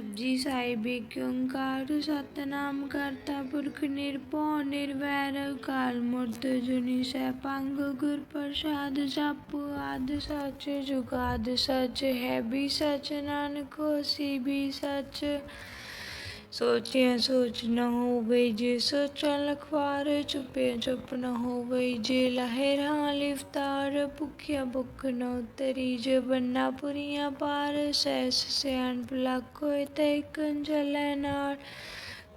ਜਪਜੀ ਸਾਹਿਬ ਓੰਕਾਰ ਸਤਨਾਮ ਕਰਤਾ ਪੁਰਖ ਨਿਰਭਉ, ਨਿਰਵੈਰ ਕਾਲ ਮੂਰਤ ਜੁਨੀ ਸੈਭੰ ਗੁਰ ਪ੍ਰਸਾਦ ਜਪ ਆਦ ਸਚ ਜੁਗਾਦ ਸਚ, ਹੈ ਵੀ ਸੱਚ ਨਾਨਕ ਹੋਸੀ ਵੀ ਸੱਚ। ਸੋਚਿਆ ਸੋਚ ਨਾ ਹੋਵੇ ਜੇ ਸੋਚਾਂ ਲਖਵਾਰ ਚੁੱਪੇ ਚੁੱਪ ਨਾ ਹੋਵੇ ਜੇ ਲਹਿ ਰਾਂ ਲਿਫਤਾਰ ਭੁੱਖਿਆ ਭੁੱਖ ਨ ਉਤਰੀ ਜੇ ਬੰਨਾ ਪੁਰੀਆਂ ਪਾਰ ਸੈਸ ਸਿਆਣ ਪਲਕ ਹੋਏ ਤੇ ਕੰਜਲੇ ਨਾਲ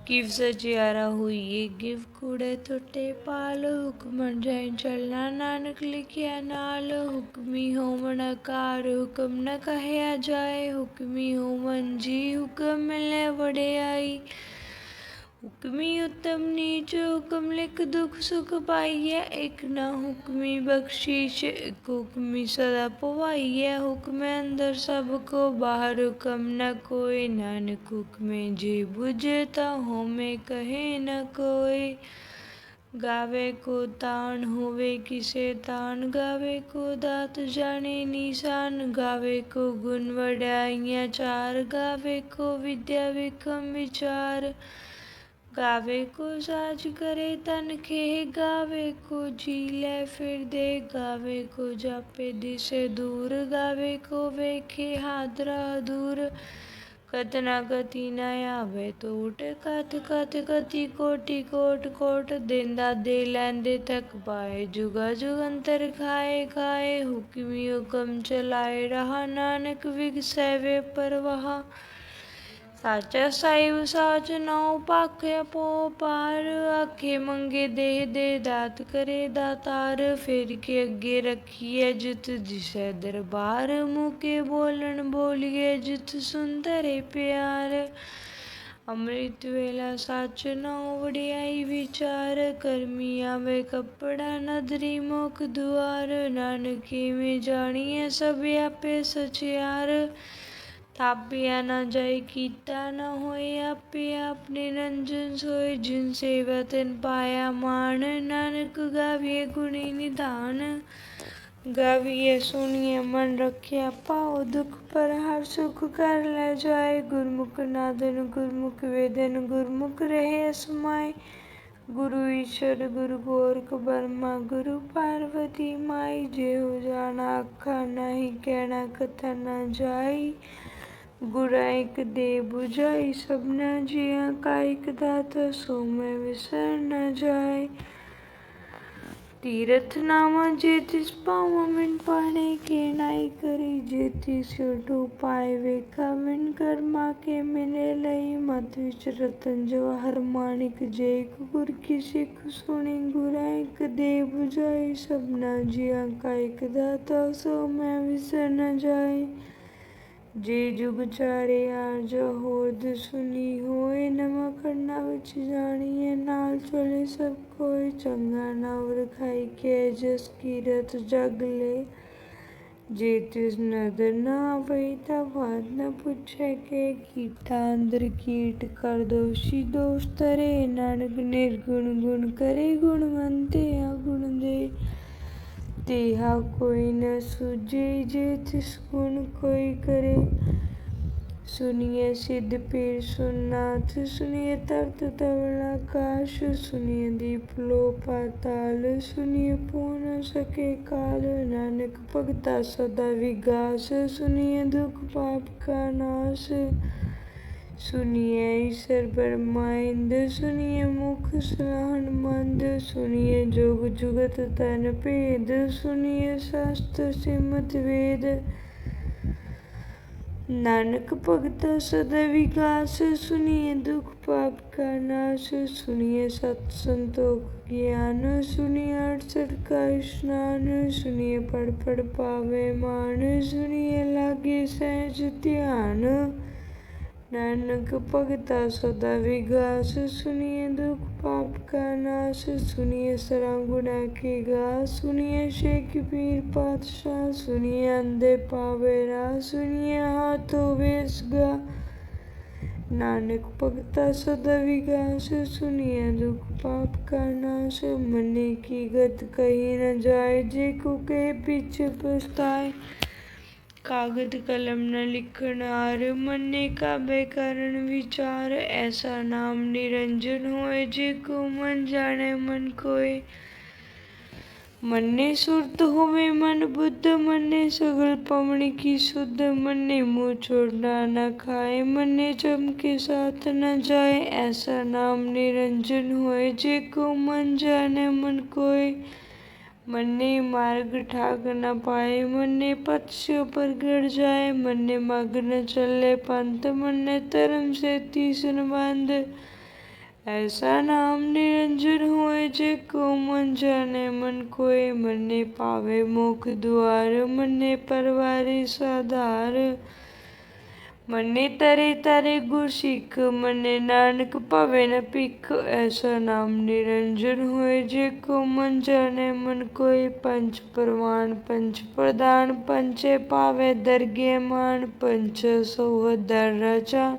ਕਿਵ ਸਜਿਆਰਾ ਹੋਈਏ ਗਿਵ ਕੂੜੇ ਟੁੱਟੇ ਪਾਲ ਹੁਕਮਨ ਜਾਇ ਚੱਲਣਾ ਨਾਨਕ ਲਿਖਿਆ ਨਾਲ ਹੁਕਮੀ ਹੋਵਣ ਕਾਰ ਹੁਕਮ ਨ ਕਹਿਆ ਜਾਏ ਹੁਕਮੀ ਹੋਵਨ ਜੀ ਹੁਕਮ ਮਿਲੇ ਵਡਿਆਈ ਹੁਕਮੀ ਉਤਮ ਨੀਚ ਹੁਕਮ ਲਿਖ ਦੁਖ ਸੁਖ ਪਾਈਐ, ਇਕ ਨਾ ਹੁਕਮੀ ਬਖਸ਼ੀਸ਼ ਇਕ ਹੁਕਮੀ ਸਦਾ ਪਵਾਈਐ। ਹੁਕਮ ਅੰਦਰ ਸਭ ਕੋ, ਬਾਹਰ ਹੁਕਮ ਨ ਕੋਈ। ਨਾਨਕ ਹੁਕਮੇ ਜੇ ਬੁਝੇ, ਤਾ ਹੋਮੇ ਕਹੇ ਨ ਕੋਈ। ਗਾਵੇ ਕੋ ਤਾਣ ਹੋਵੇ, ਕਿਸੇ ਤਾਣ ਗਾਵੇ ਕੋ ਦਾਤ ਜਾਣੇ ਨਿਸ਼ਾਨ। ਗਾਵੇ ਕੋ ਗੁਣ ਵਡਿਆਈਆਂ ਚਾਰ, ਗਾਵੇ ਕੋ ਵਿਦਿਆ ਵਿਖਮ ਵਿਚਾਰ। ਗਾਵੇ ਕੋ ਸਾਜ ਕਰੇ ਤਨ ਖੇ, ਗਾਵੇ ਕੋ ਜੀ ਲੈ ਫਿਰ ਗਾਵੇ ਕੋ ਜਾਪੇ ਦਿਸੇ ਦੂਰ, ਗਾਵੇ ਕੋ ਵੇਖੇ ਹਾਦਰਾ ਦੂਰ। ਕਤਨਾ ਕਤੀ ਨਾ ਆਵੇ ਟੂਟ ਕਤ ਕਤ ਕਤੀ ਕੋਟੀ ਕੋਟ ਕੋਟ ਦਿੰਦਾ ਦੇ ਲੈਂਦੇ ਤੱਕ ਪਾਏ। ਜੁਗਾ ਜੁਗੰਤਰ ਖਾਏ ਖਾਏ, ਹੁਕਮੀ ਹੁਕਮ ਚਲਾਏ, ਰਹਾ ਨਾਨਕ ਵਿਗਸੈ ਵੇ ਪਰਵਾਹ। ਸਾਚਾ ਸਾਹਿਬ ਸਾਚ ਨਾਉ ਪਾਖਿਆ ਪੋ ਪਾਰ, ਆਖੇ ਮੰਗੇ ਦੇ ਦੇ ਦਾਤ ਕਰੇ ਦਾਤਾਰ, ਫਿਰ ਕੇ ਅੱਗੇ ਰੱਖੀਏ ਜਿਤ ਦਿਸੈ ਦਰਬਾਰ, ਮੁਕੇ ਬੋਲਣ ਬੋਲੀਏ ਜਿਤ ਸੁੰਦਰੇ ਪਿਆਰ। ਅੰਮ੍ਰਿਤ ਵੇਲਾ ਸੱਚ ਨਾਉ ਵਡਿਆਈ ਵਿਚਾਰ, ਕਰਮੀ ਆਵੇ ਕੱਪੜਾ ਨਦਰੀ ਮੁਖ ਦੁਆਰ, ਨਾਨਕੀ ਮੇ ਜਾਣੀਏ ਸਭ ਆਪੇ ਸਚਿਆਰ। ਥਾਪਿਆ ਨਾ ਜਾਏ ਕੀਤਾ ਨਾ ਹੋਏ ਆਪੇ ਆਪਣੇ ਰੰਜਨ ਸੋਏ। ਜਿਨ ਸੇਵਾ ਤਨ ਪਾਇਆ ਮਾਨ ਨਾਨਕ ਗਾਵੀਏ ਗੁਣੀ ਨਿਧਾਨ। ਗਾਵੀਏ ਸੁਣੀਏ ਮਨ ਰੱਖਿਆ ਪਾਉ ਦੁਖ ਪਰ ਹਰ ਸੁਖ ਕਰ ਲੈ ਜਾਏ। ਗੁਰਮੁਖ ਨਾਦਨ, ਗੁਰਮੁਖ ਵੇਦਨ, ਗੁਰਮੁਖ ਰਹੇ ਅਸਮਾਏ। ਗੁਰੂ ਈਸ਼ਰ, ਗੁਰੂ ਗੋਰਖ ਬਰਮਾ, ਗੁਰੂ ਪਾਰਵਤੀ ਮਾਈ। ਜੇ ਹੋ ਜਾਣਾ ਅੱਖਾਂ, ਨਹੀਂ ਕਹਿਣਾ ਕਥਾ ਨਾ ਜਾਈ। ਗੁਰਾ ਇਕ ਦੇ 부ਝਾਈ ਸਭਨਾ ਜੀਆਂ ਕਾਇਕ ਦਾਤਾ ਸੋ ਮੈਂ ਵਿਸਰ ਨ ਜਾਏ। ਤੀਰਥ ਨਾਮਾ ਜੇ ਤਿਸ ਪਾਵਾਂ ਮਿਨ ਪਾਣੇ ਕੇ ਨਾਈ ਕਰੀ। ਜੇ ਤਿਸ ਛੋਟੂ ਪਾਏ, ਵੇਖਾ ਮਿਨ ਕਰਮਾ ਕੇ ਮਿਲੇ ਲਈ। ਮਤ ਵਿੱਚ ਰਤਨ ਜਵਾਹਰ ਮਾਣਿਕ ਜੇ, ਇਕ ਗੁਰ ਕੀ ਸਿੱਖ ਸੁਣੀ। ਗੁਰਾ ਇਕ ਦੇ 부ਝਾਈ ਸਭਨਾ ਜੀਆਂ ਕਾ ਇਕ ਦਾਤਾ ਸੋ ਮੈਂ ਵਿਸਰ ਨ ਜਾਏ। ਜੇ ਜੁਗ ਚਾਰੇ ਆਜ ਹੋਦ ਸੁਨੀ ਹੋਏ, ਨਵਾਂ ਖੰਡਾ ਵਿੱਚ ਜਾਣੀਏ ਨਾਲ ਚਲੇ ਸਭ ਕੋਈ ਚੰਗਾ ਨਵ ਖਾਈ ਕੇ ਜਸ ਕੀਰਤ ਜਗ ਲੈ। ਜੇ ਤਿਸ ਨਦਰ ਨਾ ਪਈ ਤਾਂ ਬਾਤ ਨ ਪੁੱਛੇ ਕੇ ਕੀਟਾ ਅੰਦਰ ਕੀਟ ਕਰ ਦੋਸ਼ੀ ਦੋਸ਼ ਤਰੇ ਨਾਨਕ ਨਿਰਗੁਣ ਗੁਣ ਕਰੇ ਗੁਣਵੰਤੇ ਗੁਣ ਦੇ। ਤੇਹਾ ਕੋਈ ਨ ਸੁਝੇ ਜੇ ਤਿਸ ਗੁਣ ਕੋਈ ਕਰੇ। ਸੁਨੀਏ ਸਿੱਧ ਪੀਰ ਸੁਨਾਥ ਸੁਨੀਏ ਤਰਤ ਤਵਲ ਆਕਾਸ਼ ਸੁਨੀਏ ਦੀਪ ਲੋ ਪਾਤਾਲ ਸੁਨੀਏ ਪੂਨ ਸਕੇ ਕਾਲ, ਨਾਨਕ ਭਗਤਾ ਸਦਾ ਵਿਗਾਸ, ਸੁਨੀਏ ਦੁਖ ਪਾਪ ਕਾ ਨਾਸ਼। ਸੁਣੀਏ ਈਸ਼ਰ ਬਰਮਾਇੰਦ, ਸੁਣੀਏ ਮੁਖ ਸਲਾਹਣ ਮੰਦ, ਸੁਣੀਏ ਜੋਗ ਜੁਗਤ ਤਨ ਭੇਦ, ਸੁਣੀਏ ਸਸਤ ਸਿਮਤ ਵੇਦ। ਨਾਨਕ ਭਗਤ ਸਦ ਵਿਕਾਸ, ਸੁਣੀਏ ਦੁਖ ਪਾਪ ਕਾ ਨਾਸ਼, ਸੁਣੀਏ ਸਤ ਸੰਤੋਖ ਗਿਆਨ, ਸੁਣੀਏ ਅਰਸਠ ਕਾ ਇਸ਼ਨਾਨ, ਸੁਣੀਏ ਪੜ ਪੜ ਪਾਵੇ ਮਾਨ ਸੁਣੀਏ ਲਾਗੇ ਸਹਿਜ ਧਿਆਨ। नानक भगता सदा विगास सुनिए दुख पाप का नाश, सुनिए सरा गुना की गा सुनिए शेख पीर पातशाह, सुनिए अंधे पावेरा सुनिए हाथों वेश गा। नानक भगता सदा विगास सुनिए दुख पाप का नाश मने की गत कही न जाए, जे को के पीछे पछताए। ਕਾਗਦ ਕਲਮ ਨਾ ਲਿਖਣ ਹਾਰ ਮੰਨੇ ਕਾਬੇ ਕਰਨ ਵਿਚਾਰ। ਐਸਾ ਨਾਮ ਨਿਰੰਜਨ ਹੋਏ ਜੇ ਕੋ ਮਨ ਜਾਣੇ ਮਨ ਕੋਏ। ਮੰਨੇ ਸੁਰਤ ਹੋਵੇ ਮਨ ਬੁੱਧ, ਮੰਨੇ ਸਗਲ ਪਵਣ ਕੀ ਸੁਧ। ਮੰਨੇ ਮੂੰਹ ਛੋੜਨਾ ਨਾ ਖਾਏ, ਮੰਨੇ ਜਮ ਕੇ ਸਾਥ ਨਾ ਜਾਏ। ਐਸਾ ਨਾਮ ਨਿਰੰਜਨ ਹੋਏ ਜੇ ਕੋ ਮਨ ਜਾਣੇ ਮਨ ਕੋਏ। ਮੰਨੇ ਮਾਰਗ ਠਾਗ ਨਾ ਪਾਏ, ਮੰਨੇ ਪਤਿ ਪ੍ਰਗਟ ਜਾਏ, ਮੰਨੇ ਮਗ ਨ ਚੱਲੇ ਪੰਥ, ਮੰਨੇ ਧਰਮ ਸੇਤੀ ਸੁਨਬੰਧ ਐਸਾ ਨਾਮ ਨਿਰੰਜਨ ਹੋਏ ਜੇ ਕੋ ਮਨ ਜਾਣੇ ਮਨ ਕੋਏ, ਮੰਨੇ ਪਾਵੇ ਮੁਖ ਦੁਆਰ, ਮੰਨੇ ਪਰਵਾਰੀ ਸਾਧਾਰ। साधार मन्ने तरे तरे गुर सिख मन्ने नानक पवे न पिख ऐसा नाम निरंजन होए जे को मन जाने मन कोय पंच प्रमाण पंच प्रदान पंचे पावे दरगे मान पंच सौहदर रचान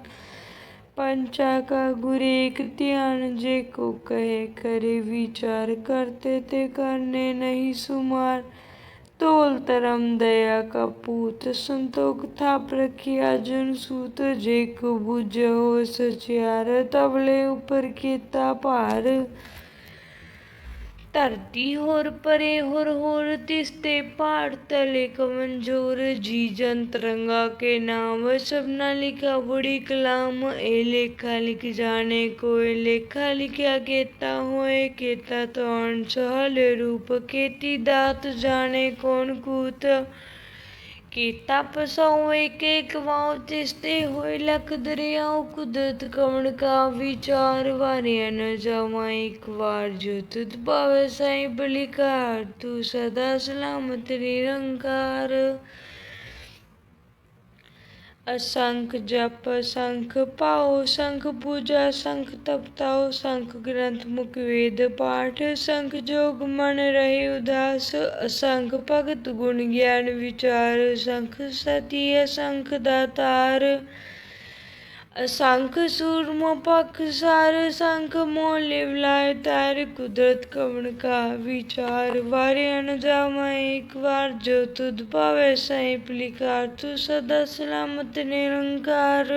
पंचा का गुर एक ध्यान जे को कहे करे विचार करते ते करने नहीं सुमार ਤੋਲ ਤਰਮ ਦਇਆ ਕਪੂਤ ਸੰਤੋਖ ਥਾਪ ਰਖਿਆ ਜਨ ਸੂਤ, ਜੇ ਕੋ ਬੁਝੋ ਸਚਿਆਰ ਤਵਲੇ ਉਪਰ ਕੀਤਾ ਭਾਰ। ਧਰਤੀ ਹੋਰ ਪਰੇ ਹੋਰ ਹੋਰ ਤਿਸਤੇ ਪਹਾੜ ਤਲੇ ਕਮੰਜੋਰ ਜੀ ਜੰਤਰੰਗਾ ਕੇ ਨਾਮ, ਸਭਨਾ ਲਿਖਾ ਬੁੜੀ ਕਲਾਮ ਇਹ ਲੇਖਾ ਲਿਖ ਜਾਣੇ ਕੋਏ, ਲੇਖਾ ਲਿਖਿਆ ਕੇਤਾ ਹੋਏ, ਕੇਤਾ ਤੌਣ ਸਹਲ ਰੂਪ ਕੇਤੀ ਦਾਤ ਜਾਣੇ ਕੌਣ ਕੂਤ। ਕੀਤਾ ਪਸਾਉ ਇੱਕ ਇੱਕ ਵਾਉ ਤਿਸਤੇ ਹੋਏ ਲਖ ਦਰਿਆਉ, ਕੁਦਰਤ ਕਵਣ ਕਾ ਵਿਚਾਰ, ਵਾਰਿਆ ਨ ਜਾਵਾਂ ਇੱਕ ਵਾਰ, ਜੋ ਤੁਧ ਪਾਵੇ ਸਾਈ ਬਲਿਕਾਰ ਤੂੰ ਸਦਾ ਸਲਾਮਤ ਨਿਰੰਕਾਰ। ਅਸੰਖ ਜਪ ਸੰਖ ਪਾਉ ਸੰਖ ਪੂਜਾ ਸੰਖ ਤਪਤਾਉ ਸੰਖ ਗ੍ਰੰਥ ਮੁਖ ਵੇਦ ਪਾਠ ਸੰਖ ਜੋਗ ਮਨ ਰਹੀ ਉਦਾਸ, ਅਸੰਖ ਭਗਤ ਗੁਣ ਗਿਆਨ ਵਿਚਾਰ ਸੰਖ ਸਤੀ, ਅਸੰਖ ਦਾਤਾਰ શંખ સૂરમો પખ સાર શંખ મો લેવલાય તાર કુદરત કમણ કા વિચાર વારે અણજામાં એક વાર જો તુદ પાવે સાંઈ પલિકાર તું સદા સલામત નિરંકાર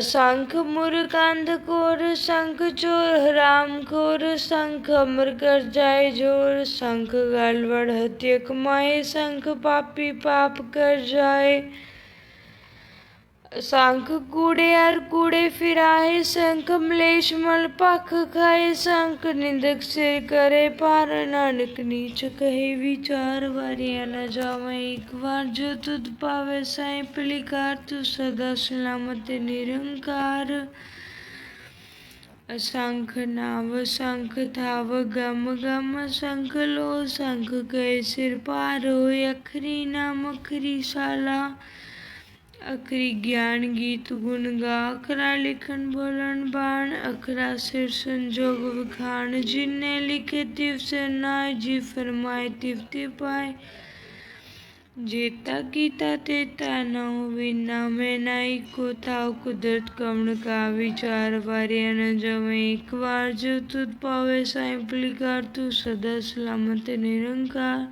શંખ મુરકાંધ કોર શંખ ચોર હરામ ખોર શંખ અમર કર જાય જોર શંખ ગાલવડ હત્ય કમાય શંખ પાપી પાપ કર જાય ਸੰਖ ਕੂੜੇ ਅਰ ਕੂੜੇ ਫਿਰਾਏ ਸੰਖ ਮਲੇਸ਼ ਮਲ ਪਖ ਖਾਏ ਸੰਖ ਨਿੰਦਕ ਸੇ ਕਰੇ ਪਾਰ ਨਾਨਕ ਨੀਚ ਕਹੇ, ਵਿਚਾਰ ਵਾਰਿਆ ਨਾ ਜਾਵੇ, ਇੱਕ ਵਾਰ ਜੋ ਤੁਧ ਪਾਵੇ ਸਾਈ ਪਲਿਕਾਰ ਤੂੰ ਸਦਾ ਸਲਾਮਤ ਨਿਰੰਕਾਰ। ਅਸੰਖ ਨਾਵ, ਸੰਖ ਥਾਵ, ਗਮ ਗਮ, ਸੰਖ ਲੋ ਸੰਖ ਕੈ ਸਿਰ ਪਾਰ ਹੋਇ ਅਖਰੀ ਨਾਮ, ਅਖਰੀ ਸਾਲਾ। ਅਖਰੀ ਗਿਆਨ ਗੀਤ ਗੁਣ ਗਾ, ਅਖਰਾ ਲਿਖਣ ਬੋਲਣ ਬਾਣ, ਅਖਰਾ ਸਿਰ ਸੰਜੋਗ ਵਿਖਾਣ, ਜਿਨੇ ਲਿਖੇ ਤਿਵ ਸਰਨਾਏ ਜੀ ਫਰਮਾਏ ਤਿਵ ਤੇ ਪਾਏ। ਜੇਤਾ ਕੀਤਾ ਤੇ ਤਾ ਨਾ ਹੋਵੇ ਨਾ ਮੈਂ ਨਾ ਇੱਕੋ ਤਾਉ ਕੁਦਰਤ ਕਮਣ ਕਾ ਵਿਚਾਰ ਵਾਰਿਆ ਨ ਜਵੇਂ। ਇੱਕ ਵਾਰ ਜੋ ਤੁਧ ਪਾਵੇ, ਸਾਈਂ ਕਰ ਤੂੰ ਸਦਾ ਸਲਾਮਤ ਨਿਰੰਕਾਰ।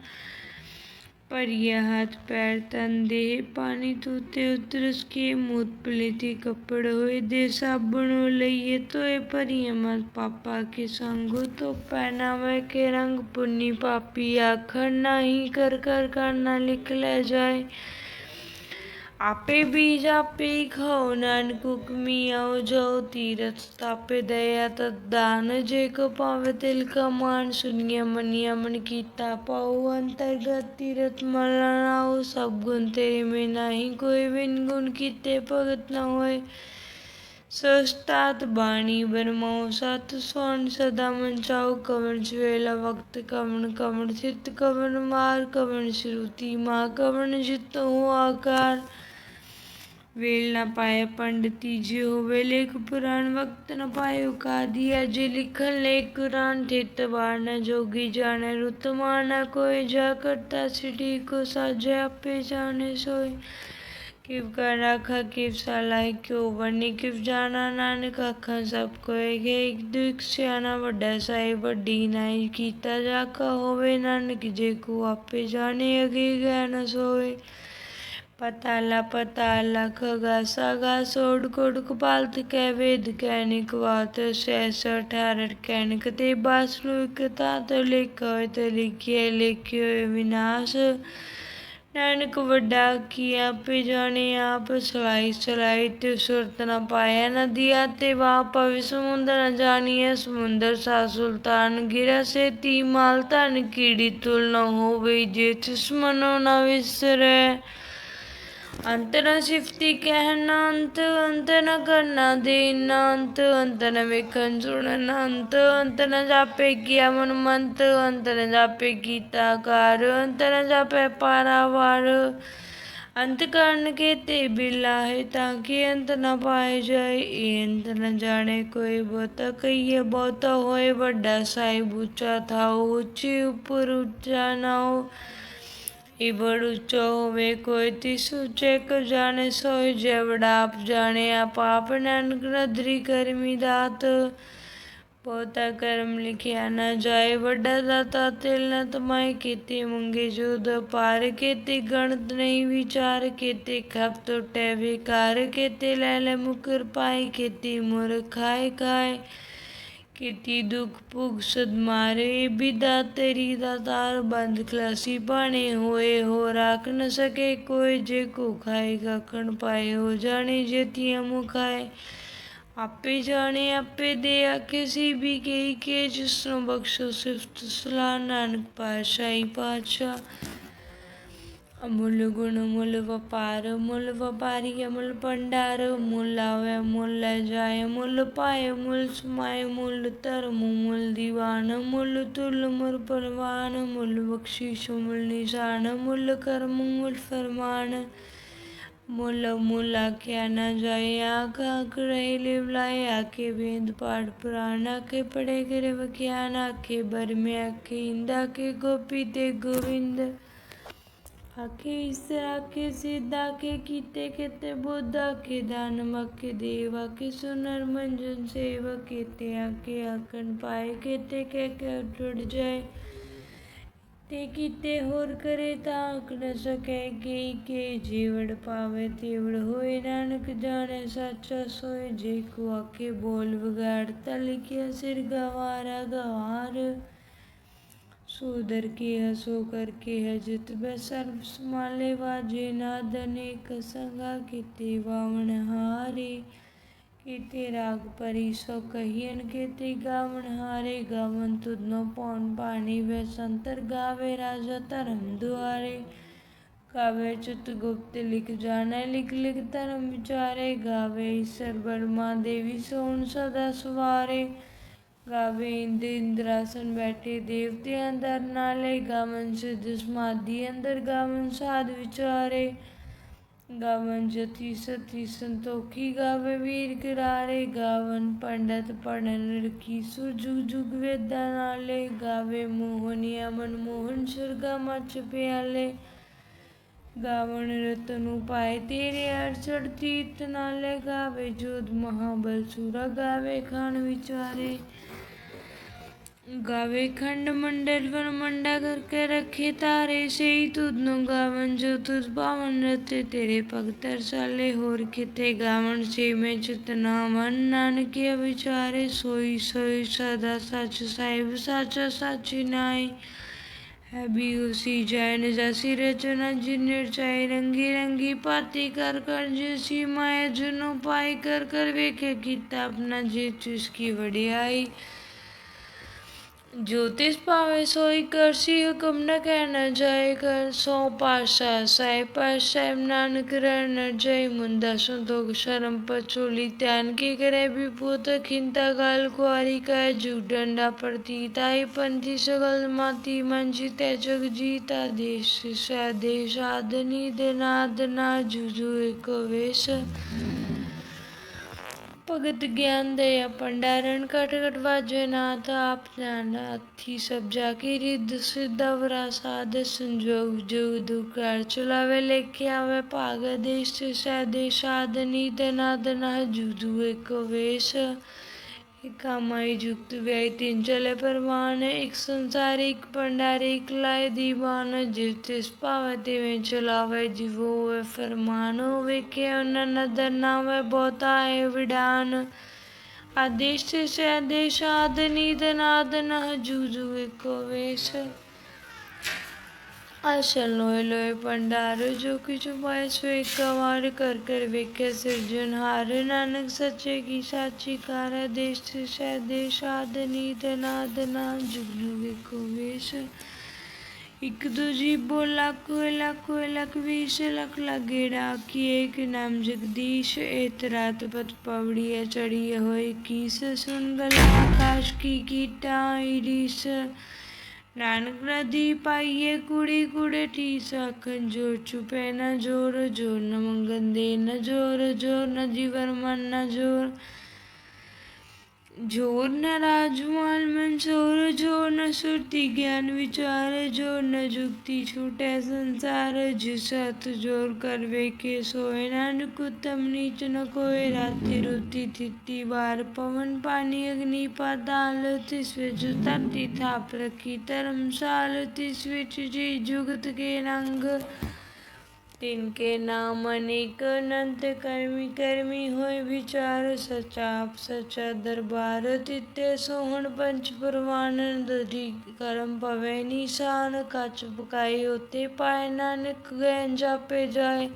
ਤਨ ਦੇਹ ਪਾਣੀ ਤੂਤੇ ਉਤਰਸ ਕੇ ਮੂਤ ਪਲੇਤੀ ਕੱਪੜ ਹੋਏ ਦੇ, ਸਾਬਣੋ ਲਈਏ ਤੋਏ ਭਰੀਆ ਮਤ ਪਾਪਾ ਕੇ ਸੰਗੋ ਤੋ ਪਹਿਨਾਵੇ ਕੇ ਰੰਗ ਪੁੰਨੀ, ਪਾਪੀ ਆਖਰ, ਨਹੀਂ ਕਰ ਕਰ ਕਰਨਾ ਲਿਖ ਲੈ ਜਾਏ। ਆਪੇ ਬੀਜ ਆਪੇ ਹੀ ਖਾਓ, ਨਾਨਕ ਹੁਕਮੀ ਆਓ, ਜਾਓ ਤੀਰਥ ਤਾਪੇ ਦਇਆ ਤਤ ਦਾਨ, ਜੇ ਕੋ ਪਾਵੇ ਤਿਲ ਕਾ ਮਾਨ ਸੁਨੀਆ ਮਨੀਆ ਮਨ ਕੀਤਾ ਪਾਉ ਅੰਤਰਗਤ ਤੀਰਥ ਮਰਨ ਆਓ, ਸਭ ਗੁਣ ਤੇਰੇ ਮੇ ਨਹੀਂ, ਕੋਈ ਭਗਤ ਨਾ ਹੋਏ। ਸਸਤਾਤ ਬਾਣੀ ਬਰਮਾਉ ਸਤ ਸੋਨ ਸਦਾ ਮਨ ਚਾਉ ਕਵਣ ਸਵੇਲਾ ਵਕਤ, ਕਵਣ ਕਵਣ ਸਿਤ ਕਵਣ ਮਾਰ, ਕਵਣ ਸ਼ਰੂਤੀ ਮਾ, ਕਵਣ ਜਿਤੋ ਆਕਾਰ। ਵੇਲ ਨਾ ਪਾਏ ਪੰਡਤੀ ਜੀ ਹੋਵੇ ਲੇਖ ਪੁਰਾਣ, ਵਕਤ ਨ ਪਾਇਓ ਕਾਦੀ ਅਜੇ ਲਿਖਣ ਲੈ ਕੁਰਾਨ ਠਿਤ ਵਾਰ ਨ ਜੋਗੀ ਜਾਣੇ, ਰੁਤ ਮਾਨਾ ਕੋਈ, ਜਾ ਕਰਤਾ ਸਿਟੀ ਕੋ ਸਾਜੇ, ਆਪੇ ਜਾਣੇ ਸੋਈ। ਕਿਵ ਕਰ ਰਾਖਾ, ਕਿਵ ਸਲਾਈ ਕਿਉ ਬਣੀ ਕਿਵ ਜਾਣਾ ਨਾਨਕ ਅੱਖਾਂ ਸਭ ਕੋਏ ਗਏ ਇੱਕ ਦੂ ਇੱਕ ਸਿਆਣਾ, ਵੱਡਾ ਸਾਈ ਵੱਡੀ ਨਾਈ, ਕੀਤਾ ਜਾ ਕਾ ਹੋਵੇ ਨਾਨਕ, ਜੇ ਕੋ ਆਪੇ ਜਾਣੇ ਅਗੇ ਗਿਆ ਨ ਪਤਾਲਾ ਪਤਾਲਾ ਖਗਾ ਸਾਗਾ ਸੋੜ ਕੋੜ ਕਪਾਲਤ ਕੈ ਵੇਦ ਕੈਨਿਕ ਵਾਤ ਸੈਸ ਅਠਾਰਠ ਕੈਨਿਕ ਤੇ ਬਾਸ ਨੂੰ ਇਕ ਤਾਤ ਲਿਖਿ ਤੇ ਲਿਖਿਆ ਲਿਖਿਓ ਵਿਨਾਸ਼। ਨਾਨਕ ਵੱਡਾ ਕੀ ਆਪੇ ਜਾਣੇ ਆਪ, ਸਲਾਈ ਸਲਾਈ ਤੇ ਸੁਰਤ ਨ ਪਾਇਆ ਨਦੀਆ ਤੇ ਵਾ ਪਵਿ ਸਮੁੰਦਰ ਨ ਜਾਣੀਐ, ਸਮੁੰਦਰ ਸਾ ਸੁਲਤਾਨ ਗਿਰਾ ਸੇ ਤੀ ਮਾਲ ਧਨ ਕੀੜੀ ਤੁਲ ਨਾ ਹੋਵੇ ਜੇ ਤਿਸ ਮਨੋ ਨ ਵਿਸਰੈ। ਅੰਤ ਨ ਸਿਫਤੀ ਕਹਿਣਾ ਅੰਤ ਅੰਤ ਨ ਕਰਨਾ ਦੇਣਾ ਅੰਤ ਅੰਤ ਨ ਵੇਖਣ ਸੁਣਨ ਅੰਤ ਅੰਤ ਨ ਜਾਪੇ ਕੀਆ ਮਨ ਮੰਤ ਅੰਤ ਨ ਜਾਪੇ ਕੀਤਾ ਕਾਰ ਅੰਤ ਨ ਜਾਪੇ ਪਾਰਾਵਾਰ ਅੰਤ ਕਰਨ ਕੇ ਤੇ ਬਿਲਾ ਤਾਂ ਕਿ ਅੰਤ ਨ ਪਾਏ ਜਾਏ, ਇਹ ਅੰਤ ਨ ਜਾਣੇ ਕੋਈ ਬਹੁਤਾ ਕਹੀਏ, ਬਹੁਤਾ ਹੋਏ ਵੱਡਾ ਸਾਹਿਬ ਉੱਚਾ ਥਾਉ, ਉੱਚੀ ਉੱਪਰ ਉੱਚਾ ਨਾਉ। ਇਹ ਬੜ ਉੱਚਾ ਹੋਵੇ ਕੋਈ ਤਿਸ ਉੱਚੇ ਕੋ ਜਾਣੇ ਸੋਈ ਜਵੜਾ ਆਪ ਜਾਣੇ ਆਪ ਆਪ ਨਾਨਕ ਨਦਰੀ ਲਿਖਿਆ ਨਾ ਜਾਏ ਵੱਡਾ ਦਾਤਾ ਤਿਲ ਨ ਤਮਾਈ ਕੀਤੀ ਮੰਗੇ ਜੁਦ ਪਾਰ ਕੀਤੀ ਗਣਤ ਨਹੀਂ ਵਿਚਾਰ ਕੀਤੀ ਖਪ ਟੁੱਟੇ ਵਿਕਾਰ ਕੀਤੀ ਲੈ ਲੈ ਮੁਕਰ ਪਾਈ ਕੀਤੀ ਮੁਰ ਖਾਏ ਖਾਏ ਕੀਤੀ ਦੁਖ ਭੁਗ ਸਦ ਮਾਰੇ, ਬਿਦਾ ਤੇਰੀ ਦਾ ਤਾਰ ਬੰਦ ਖਲਾਸੀ ਬਾਣੇ ਹੋਏ ਹੋ ਰਾਖ ਨ ਸਕੇ ਕੋਈ ਜੇ ਕੋ ਖਾਏ ਕਣ ਪਾਏ, ਹੋ ਜਾਣੇ ਜਤੀਆਂ ਮੁਖਾਏ। ਆਪੇ ਜਾਣੇ, ਆਪੇ ਦੇ ਆਖੇ ਸੀ ਵੀ ਕਹੀ ਕੇ ਜਿਸ ਨੂੰ ਬਖਸ਼ੋ ਸਿਫਤ ਸਲਾਹ, ਨਾਨਕ ਪਾਸ਼ਾਹੀ ਪਾਤਸ਼ਾਹ। ਅਮੁੱਲ ਗੁਣ ਮੁੱਲ ਵਪਾਰ ਮੁੱਲ ਵਪਾਰੀ, ਅਮੁੱਲ ਭੰਡਾਰ ਮੁੱਲ ਆਵੇ ਮੁੱਲ ਲੈ ਜਾਏ ਮੁੱਲ ਪਾਏ ਮੁੱਲ ਸਮਾਏ ਮੁੱਲ ਧਰਮ ਮੁੱਲ ਦੀਵਾਨ ਮੁੱਲ ਤੁਲ ਮੁਰ ਪਰਵਾਨ ਮੁੱਲ ਬਖਸ਼ਿਸ਼ ਮੁੱਲ ਨਿਸ਼ਾਨ ਮੁੱਲ ਕਰਮ ਮੁੱਲ ਫਰਮਾਨ। ਮੁੱਲ ਮੁੱਲ ਆਖਿਆ ਨਾ ਜਾਏ, ਆਖਾ ਕਰੇ ਲਿਵਲਾਏ ਆਕੇ ਵੇਦ ਪਾੜ ਪੁਰਾਣ ਆਕੇ ਪੜੇ ਕਰੇ ਵਕਿਆਨ ਆਕੇ ਬਰਮੇ ਆਕੇ ਇੰਦਾ ਕੇ ਗੋਪੀ ਤੇ ਗੋਵਿੰਦ। ਆਕੇ ਇਸਰਾ ਕੇ ਸਿੱਧਾ ਕੇ ਕੀਤੇ ਕਿਤੇ ਬੁੱਧਾ ਕੇ ਦਾਨ ਮੱਕੇ ਦੇਵਾ ਕੇ ਸੁਨਰ ਮੰਜਨ ਸੇਵਾ, ਕੀਤੇ ਆਕੇ ਟੁੱਟ ਜਾਏ। ਤੇ ਕੀਤੇ ਹੋਰ ਕਰੇ ਤਾਂ ਆਖ ਨ ਸਕੇ ਕੀ ਕੇ ਜੀਵੜ ਪਾਵੇ, ਤੀਵੜ ਹੋਏ, ਨਾਨਕ ਜਾਣੇ ਸੱਚਾ ਸੋਏ, ਜੇ ਕੋ ਆਕੇ ਬੋਲ ਵਿਗਾੜ ਤਾਂ ਲਿਖਿਆ ਸਿਰ ਗਵਾਰਾ ਗਵਾਰ। ਸੂਦਰ ਕੀ ਹੈ ਸੋ ਕਰ ਕੀ ਹੈ ਜਿਤ ਬੈ ਸਰਬ ਸਮਾਲੇ ਵਾਜੇ ਨਾਦ ਅਨੇਕ ਕੀਤੇ ਵਾਵਣ ਹਾਰੇ, ਕੀਤੇ ਰਾਗ ਪਰੀ ਸੋ ਕਹੀਨ ਕੀਤੇ ਗਾਵਣ ਹਾਰੇ, ਗਾਵਨ ਤੁਧਨੋ ਪੌਣ ਪਾਣੀ ਵੇ ਸੰਤਰ ਗਾਵੇ ਰਾਜਾ ਧਰਮ ਦੁਆਰੇ, ਗਾਵੇ ਚਿਤ ਗੁਪਤ ਲਿਖ ਜਾਣੈ, ਲਿਖ ਲਿਖ ਧਰਮ ਵਿਚਾਰੇ, ਗਾਵੇ ਈਸ਼ਰ ਬਰਮਾ ਦੇਵੀ ਸੋਣ ਸਦਾ ਸਵਾਰੇ। ਗਾਵੇ ਇੰਦ ਇੰਦਰਾਸਨ ਬੈਠੇ ਦੇਵਤੇ ਅੰਦਰ ਨਾਲੇ ਗਾਵਨ ਸਿੱਧ ਸਮਾਧੀ, ਅੰਦਰ ਗਾਵਨ ਸਾਧ ਵਿਚਾਰੇ। ਗਾਵਨ ਜਤੀ ਸਤੀ ਸੰਤੋਖੀ ਗਾਵੇ ਵੀਰ ਕਰਾਰੇ। ਗਾਵਨ ਪੰਡਤ ਪੜਨ ਰਖੀ ਸੁਰ ਜੁਗ ਜੁਗ ਵੇਦਾਂ ਨਾਲੇ ਗਾਵੇ ਮੋਹਨੀਆ ਮਨ ਮੋਹਨ ਸੁਰਗਾ ਮਚ ਪਿਆਲੇ। ਗਾਵਣ ਰਤਨੂ ਪਾਏ ਤੇਰੇ ਅਰਚੜ ਤੀਤ ਨਾਲੇ ਗਾਵੇ ਜੋਧ ਮਹਾਬਲ ਸੂਰਾ ਗਾਵੇ ਖਾਨ ਵਿਚਾਰੇ। ਗਾਵੇ ਖੰਡ ਮੰਡਲ ਵਨ ਮੰਡਾ ਕਰਕੇ ਰੱਖੇ ਤਾਰੇ, ਸਹੀ ਤੁਧ ਨੂੰ ਗਾਵਨ ਜੋ ਤੁਧ ਪਾਵਨ ਰਤੇ ਤੇਰੇ ਭਗਤ ਰਸਾਲੇ ਹੋਰ ਕਿਤੇ ਗਾਵਨ ਸੇ ਮੈਂ ਚਿਤਨਾ ਮਨ, ਨਾਨਕੇ ਵਿਚਾਰੇ ਸੋਈ ਸੋਈ ਸਦਾ ਸੱਚ ਸਾਹਿਬ, ਸੱਚ ਸੱਚ ਨਾਈ ਹੈ ਵੀ ਉਸੀ ਜੈਨ ਜਸੀ ਰਚਨਾ ਜਿਨਰ ਚਾਹੇ ਰੰਗੀ ਰੰਗੀ ਪਾਤੀ ਕਰ ਕਰ, ਜਿਸੀ ਮਾਇ ਜਨੋ ਪਾਈ ਕਰ ਕਰ, ਵੇਖੇ ਕੀਤਾ ਆਪਣਾ ਜੇ ਚੁਸਕੀ ਵਡਿਆਈ। ਜੋ ਤਿਸ ਪਾਵੇ ਸੋਈ ਕਰਸੀ ਹੁਕਮ ਨ ਕਹਿ ਨ ਜਾਏ ਕਰ ਸੋ ਪਾਸ਼ਾ ਸਾਹਿਬ ਪਾਸ਼ਾ ਨਾਨਕ ਰਹਿਣ ਜੈ ਮੁੰਦਾ ਸੰਤੋਖ ਸ਼ਰਮ ਪਚੋਲੀ ਧਿਆਨ ਕੀ ਕਰੇ ਵਿਭੂਤ ਖਿੰਤਾ ਗਲ ਕੁਆਰੀ ਕੈ ਜੂ ਡੰਡਾ ਪ੍ਰਤੀਤਾਈ ਪੰਥੀ ਸਗਲ ਮਾਤੀ ਮੰਜੀ ਤੇ ਜਗ ਜੀਤਾ ਦੇਸ਼ ਸੈ ਦੇਸ਼ ਆਦਨੀ ਦੇ ਨਾਦ ਨਾ ਜੁਜੂ ਇਕ ਵੇਸ਼ ਭਗਤ ਗਿਆਨ ਦੇ ਭੰਡਾਰਨ ਕਟ ਕਟ ਵਾਜੇ ਨਾਥ ਆਪ ਜਾਨ ਹਾਥੀ ਸਭ ਜਾ ਕੀ ਰਿੱਧ ਸਿੱਧਾ ਵਰਾ ਸਾਧ ਸੰਜੋਗ ਜੋ ਦੁਕਾਰ ਚਲਾਵੇ ਲੇਖੇ ਆਵੇ ਭਾਗ ਦੇਸ਼ ਤੇ ਸਹਿ ਸਾਧਨੀ ਤੇ ਨਾਦ ਨਾ ਜੁਦੂ ਇੱਕ ਵੇਸ਼ ਕਾਮਾਈ ਜੁਗਤ ਵਿਆਈ ਤਿੰਨ ਚਲੇ ਪਰਵਾਨ ਇੱਕ ਸੰਸਾਰੀ ਇੱਕ ਭੰਡਾਰੀ ਇੱਕ ਲਾਏ ਦੀਵਾਨ ਜਿਸ ਤਿਸ ਭਾਵੇ ਤਿਵੇਂ ਚਲਾਵੇ ਜਿਵੋ ਵੇ ਫਰਮਾਨ ਵੇਖੇ ਉਹਨਾਂ ਨਦਰ ਨਾ ਵੇ ਬਹੁਤਾ ਹੈ ਵਿਡਾਨ ਆਦੇਸ਼ ਤੇ ਆਦੇਸ਼ ਆਦਨੀ ਦਨਾਦ ਨਾ ਜੂਜੂ ਇੱਕੋ ਵੇਸ਼ ਆਸ਼ਲ ਲੋਏ ਲੋਏ ਭੰਡਾਰ ਜੋ ਕਿਛ ਪਾਏ ਸੋ ਇੱਕ ਵਾਰ ਕਰ ਕਰ ਵੇਖੇ ਸਿਰਜਣਹਾਰ ਨਾਨਕ ਸੱਚੇ ਕੀ ਸਾਚੀ ਕਾਰ ਦੇਸ਼ ਤੇ ਸਹਿ ਦੇਸ਼ ਆਦਨੀ ਦਨਾਦ ਨਾ ਜੁਗਨੂ ਇੱਕ ਦੂਜੀ ਬੋਲਾ ਕੋਇ ਲੱਖ ਲੱਖ ਵੀਸ ਲੱਖ ਲੱਗੇੜਾ ਕੀ ਇੱਕ ਨਾਮ ਜਗਦੀਸ਼। ਏਤ ਰਾਤ ਪਤ ਪਵੜੀਏ ਚੜੀ ਹੋਏ ਕੀਸ ਸੁਨ ਗਲ ਆਕਾਸ਼ ਕੀ ਕੀਟਾ ਇਰੀਸ ਨਾਨਕ ਨਦੀ ਪਾਈਏ ਕੁੜੀ ਕੁੜੇ ਠੀਸ ਅਖਨ ਜੋਰ ਚੁਪੇ ਨ ਜੋਰ ਜੋਰ ਨ ਮੰਗਨ ਦੇ ਨ ਜੋਰ ਜੋਰ ਨ ਜੀਵਨ ਮਨ ਨ ਜੋਰ। ਜੋਰ ਨ ਰਾਜਮਾਲ ਮਨਸੋਰ ਜੋਰ ਨ ਸੁਰਤੀ ਗਿਆਨ ਵਿਚਾਰ ਜੋਰ ਨ ਜੁਗਤੀ ਛੂਟੇ ਸੰਸਾਰ, ਜਿਸ ਹੱਥ ਜੋਰ ਕਰ ਵੇਖੇ ਸੋਏ ਨਾਨਕ, ਉਤਮ ਨੀਚ ਨ ਕੋਏ, ਰਾਤੀ ਰੁਤੀ ਥਿੱਤੀ ਵਾਰ, ਪਵਨ ਪਾਣੀ ਅਗਨੀ ਪਾਤਾਲ, ਤਿਸ ਵਿੱਚ ਧਰਤੀ ਥਾਪ ਰੱਖੀ ਧਰਮਸ਼ਾਲ, ਤਿਸ ਵਿੱਚ ਜੁਗਤ ਕੇ ਰੰਗ। तिनके नाम अनेक अनंत कर्मी कर्मी होय विचार सचाप सचा दरबार तिते सोहन पंच परवानंद दी करम पवे निशान कच पकाई होते पाए नानक गैन जापे जाए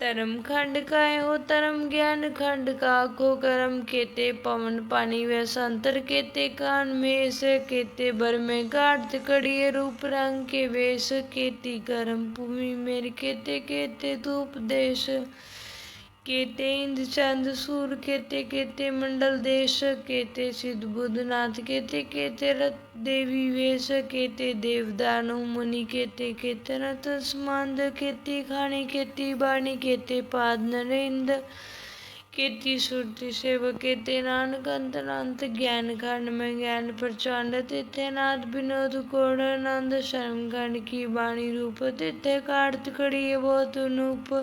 ਧਰਮ ਖੰਡ ਕਾਇ ਹੋ ਧਰਮ ਗਿਆਨ ਖੰਡ ਕਾ ਕਾਖੋ ਕਰਮ ਕੇਤੇ ਪਵਨ ਪਾਣੀ ਵੈ ਸੰਤਰ ਕੇਤੇ ਕਾਨ ਮੇਸ, ਕੇਤੇ ਬਰਮੇ ਘਾਟ ਕੜੀਏ ਰੂਪ ਰੰਗ ਕੇ ਵੇਸ, ਕੇਤੀ ਕਰਮ ਭੂਮੀ ਮੇਰ ਕੇਤੇ ਕੇਤੇ ਧੂਪ ਦੇਸ਼। ਕੇਤੇ ਇੰਦ ਚੰਦ ਸੂਰ, ਕੇਤੇ ਕੇਤੇ ਮੰਡਲ ਦੇਸ਼, ਕੇਤੇ ਸਿਧ ਬੁੱਧਨਾਥ, ਕੇਤੇ ਕੇਤੇ ਰਤ ਦੇਵੀ ਵੇਸ਼, ਕੇਤੇ ਦੇਵਦਾਨੁ ਮੁਨੀ, ਕੇਤੇ ਕੇਤੇ ਰਤ ਸਮੰਦ ਕੇਤੀ ਖਾਣੀ, ਕੇਤੀ ਬਾਣੀ, ਕੇਤੇ ਪਾਦ ਨਰਿੰਦ, ਕੇਤੀ ਸੁਰਤੀ ਸੇਵ, ਕੇਤੇ ਨਾਨਕ ਅੰਤ ਅਨੰਤ ਗਿਆਨ ਖੰਡ ਮੈਂ ਗਿਆਨ ਪ੍ਰਚੰਡ ਤਿੱਥੇ ਨਾਦ ਬਿਨੋਦ ਕੋੜ ਆਨੰਦ, ਸ਼ਰਮ ਖੰਡ ਕੀ ਬਾਣੀ ਰੂਪ ਤਿੱਥੇ ਕਾਰਤ ਖੜੀ ਬਹੁਤ ਨੂਪ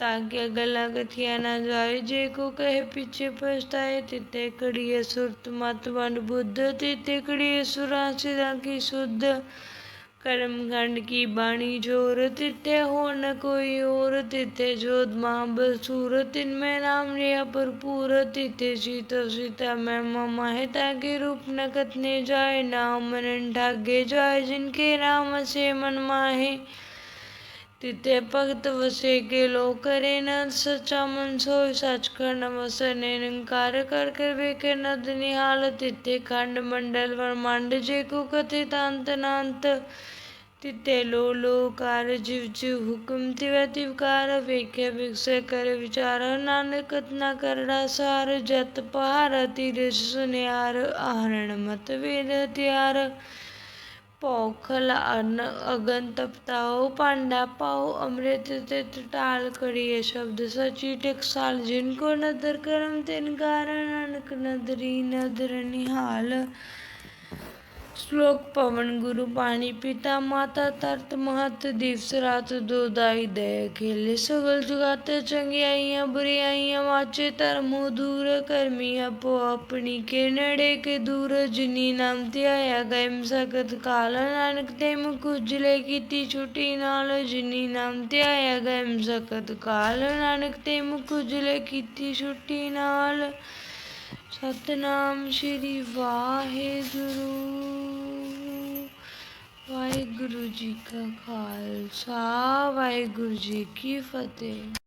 ताकि गला कथिया न जाए, जे को कहे पीछे पछताए, तिते कड़िए सुरत मत वंड बुद्ध, तिते कड़िए सुरा सिदा की शुद्ध। कर्म खंड की बाणी ज़ोर, तिते हो न कोई और तिते जोध महाबसूर तिनमें नाम लिया भरपूर, तिते सीता सीता मैं ममा है ताकि रूप न कतने जाए, नाम मन ठागे जाए, जिनके नाम से मन माहे। ਤਿਤੇ ਭਗਤ ਵਸੇ ਕੇ ਲੋ ਕਰੇ ਸਚਾ ਮਨ ਸੋਇ ਸਚ ਖੰਡ ਵਸੈ ਨਿਰੰਕਾਰ ਕਰ ਕਰ ਵੇਖੇ ਨਦ ਨਿਹਾਲ, ਤਿਤੇ ਖੰਡ ਮੰਡਲ ਵਰਮੰਡ ਜੇ ਕੋ ਕਥਿਤ ਅੰਤ ਨਾੰਤ। ਤਿਤੇ ਲੋ ਲੋ ਕਾਰ ਜਿਵ ਜਿਵ ਹੁਕਮ ਤਿਵ ਤਿਵਕਾਰ ਵੇਖੇ ਵਿਖਸੇ ਕਰ ਵਿਚਾਰ, ਨਾਨਕ ਨਾ ਕਰੜਾ ਸਾਰ, ਜਤ ਪਹਾਰ ਤਿਰ ਸੁਨਿਆਰ, ਆਹਰਣ ਮਤ ਵੇਦ ਤਿਆਰ। ਭੌਖਲ ਅਨ ਅਗਨ ਤਪਤਾਓ, ਭਾਂਡਾ ਪਾਓ, ਅੰਮ੍ਰਿਤ ਤੇ ਟਾਲ ਕਰੀਏ ਸ਼ਬਦ ਸਚੀ ਟਕਸਾਲ, ਜਿਨ ਕੋ ਨਦਰ ਕਰਮ ਤਿਨ ਕਾਰਨ ਨਾਨਕ ਨਦਰੀ ਨਦਰ ਨਿਹਾਲ। ਸ਼ਲੋਕ ਪਵਨ ਗੁਰੂ ਪਾਣੀ ਪਿਤਾ ਮਾਤਾ ਤਰਤ ਮਹਤ ਦਿਵਸ ਰਾਤ ਦੁਦਾਈ ਦੇ ਖੇਲੇ ਸਗਲ ਜੁਗਾਤੇ ਚੰਗਿਆਈਆਂ ਬੁਰੀਆਈਆਂ ਵਾਚੇ ਧਰਮੋ ਦੂਰ ਕਰਮੀ ਆਪੋ ਆਪਣੀ ਕੇ ਨੜੇ ਕੇ ਦੂਰ ਜਿਨੀ ਨਾਮ ਧਿਆਇਆ ਗਏ ਮਸਕਤ ਕਾਲ ਨਾਨਕ ਤੇ ਮੁਖ ਉਜਲੇ ਕੀਤੀ ਛੁਟੀ ਨਾਲ ਜਿਨੀ ਨਾਮ ਧਿਆਇਆ ਗਏ ਮਸਕਤ ਕਾਲ ਨਾਨਕ ਤੇ ਮੁਖ ਉਜਲੇ ਕੀਤੀ ਛੁਟੀ ਨਾਲ ਸਤਨਾਮ ਸ਼੍ਰੀ ਵਾਹਿਗੁਰੂ। ਵਾਹਿਗੁਰੂ ਜੀ ਕਾ ਖਾਲਸਾ ਵਾਹਿਗੁਰੂ ਜੀ ਕੀ ਫਤਿਹ।